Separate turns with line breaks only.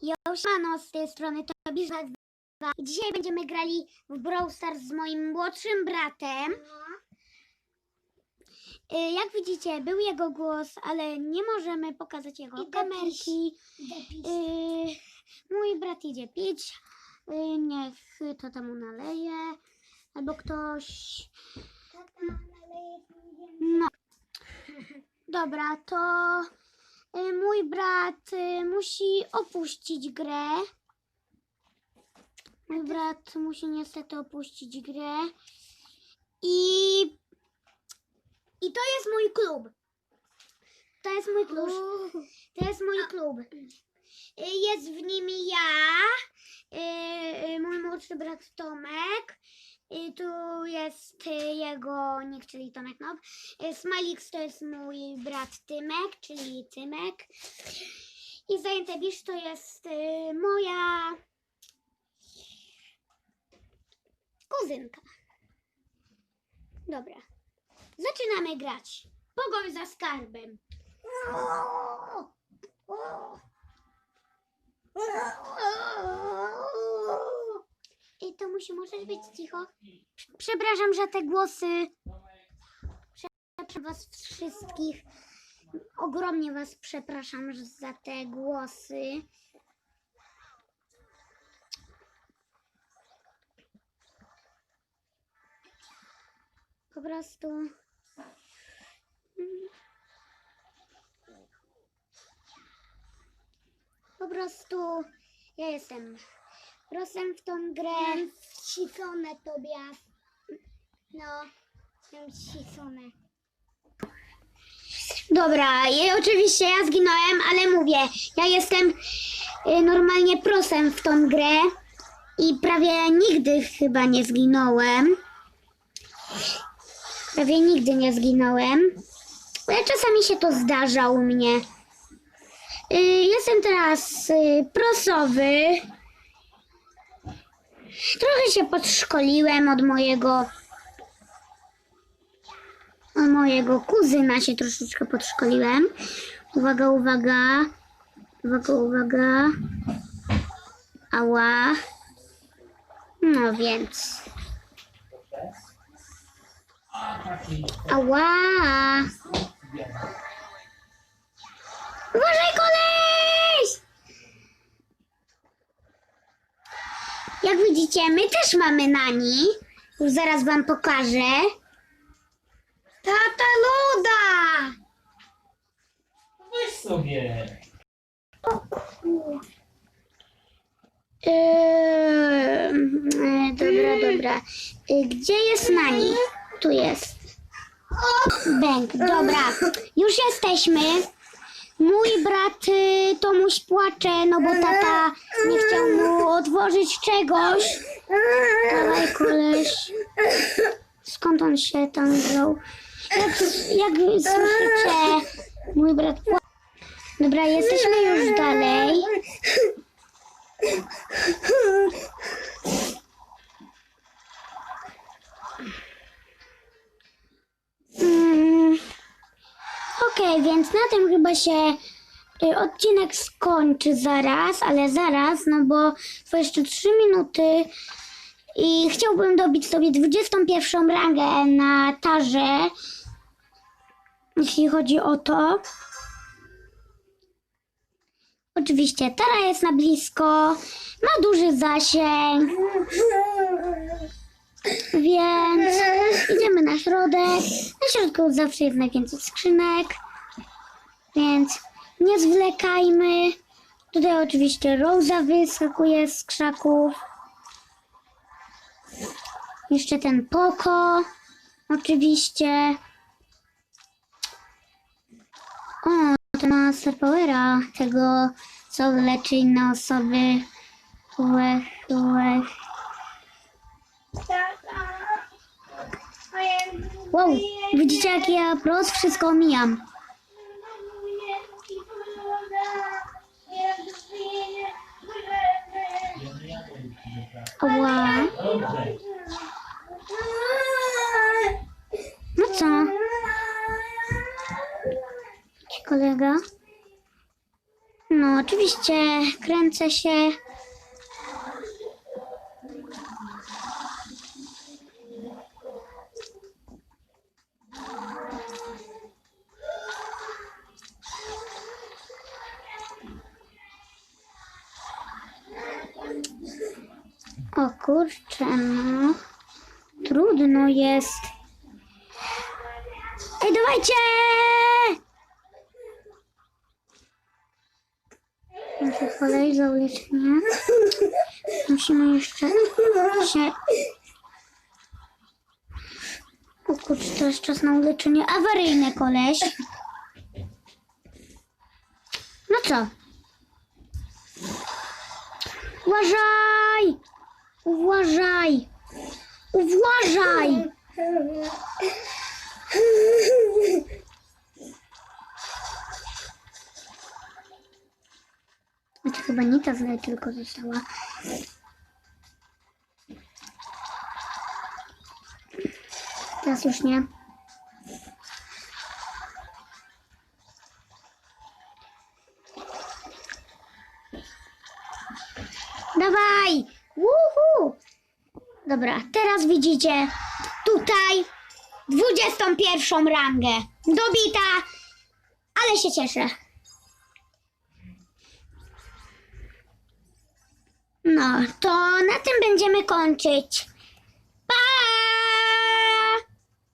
Siemano, z tej strony to Biznes 2. Dzisiaj będziemy grali w Brawl Stars z moim młodszym bratem. Y, Jak widzicie, był jego głos, ale nie możemy pokazać jego
Idę
kamerki. Y, mój brat idzie pić. Y, niech to temu naleje. Albo ktoś.
Mi
No. Dobra, to mój brat y, musi opuścić grę. Mój brat musi niestety opuścić grę. I, I to jest mój klub. To jest mój klub. To jest mój klub. Y, Jest w nim ja, mój młodszy brat Tomek. I tu jest y, jego nick, czyli Tomek Nob. Y, Smalix to jest mój brat Tymek, czyli Tymek. I Zajęte Bisz to jest y, moja kuzynka. Dobra. Zaczynamy grać. Pogoń za skarbem. I to musi możesz być cicho. Przepraszam, że te głosy. Przepraszam was wszystkich. Ogromnie was przepraszam za te głosy. Po prostu. Po prostu ja jestem rosem w tą grę.
Wcisone tobie. No, mam wcisone.
Dobra, i oczywiście ja zginąłem, ale mówię, ja jestem y, normalnie prosem w tą grę i prawie nigdy chyba nie zginąłem. Prawie nigdy nie zginąłem. Ale czasami się to zdarza u mnie. Y, jestem teraz y, prosowy. Trochę się podszkoliłem od mojego od mojego kuzyna się troszeczkę podszkoliłem. Uwaga, uwaga. Uwaga, uwaga. Ała. No więc. Ała. Uważaj, koleś! Jak widzicie, my też mamy nani. Już zaraz wam pokażę.
Tata loda!
Weź sobie.
Yy, dobra, dobra. Yy, gdzie jest Nani? Tu jest. Bęk, dobra. Już jesteśmy. Mój brat y, Tomuś płacze, no bo tata nie chciał mu otworzyć czegoś. Dawaj, koleś. Skąd on się tam wziął? Jak, jak słyszycie, mój brat płacze. Dobra, jesteśmy już dalej. Tym chyba się y, odcinek skończy zaraz, ale zaraz, no bo to jeszcze 3 minuty i chciałbym dobić sobie 21 rangę na tarze, jeśli chodzi o to. Oczywiście tara jest na blisko, ma duży zasięg, więc idziemy na środek. Na środku zawsze jest najwięcej skrzynek, więc nie zwlekajmy. Tutaj oczywiście Rosa wyskakuje z krzaków. Jeszcze ten Poko, oczywiście. O, to ma Powera, tego co leczy inne osoby. Łech, łech. Wow, widzicie jak ja prost wszystko omijam. Ała. No co? Ci kolega? No, oczywiście kręcę się. O kurczę, no. Trudno jest. Ej, dawajcie! Muszę kolej za uleczenie. Musimy jeszcze się... O kurczę, to jest czas na uleczenie awaryjne, koleś. No co? Uważaj! Uważaj! Uważaj! Znaczy chyba nie ta zle tylko została. Teraz już nie. Dawaj! Wuhu! Dobra, teraz widzicie tutaj 21 rangę. Dobita, ale się cieszę. No, to na tym będziemy kończyć. Pa!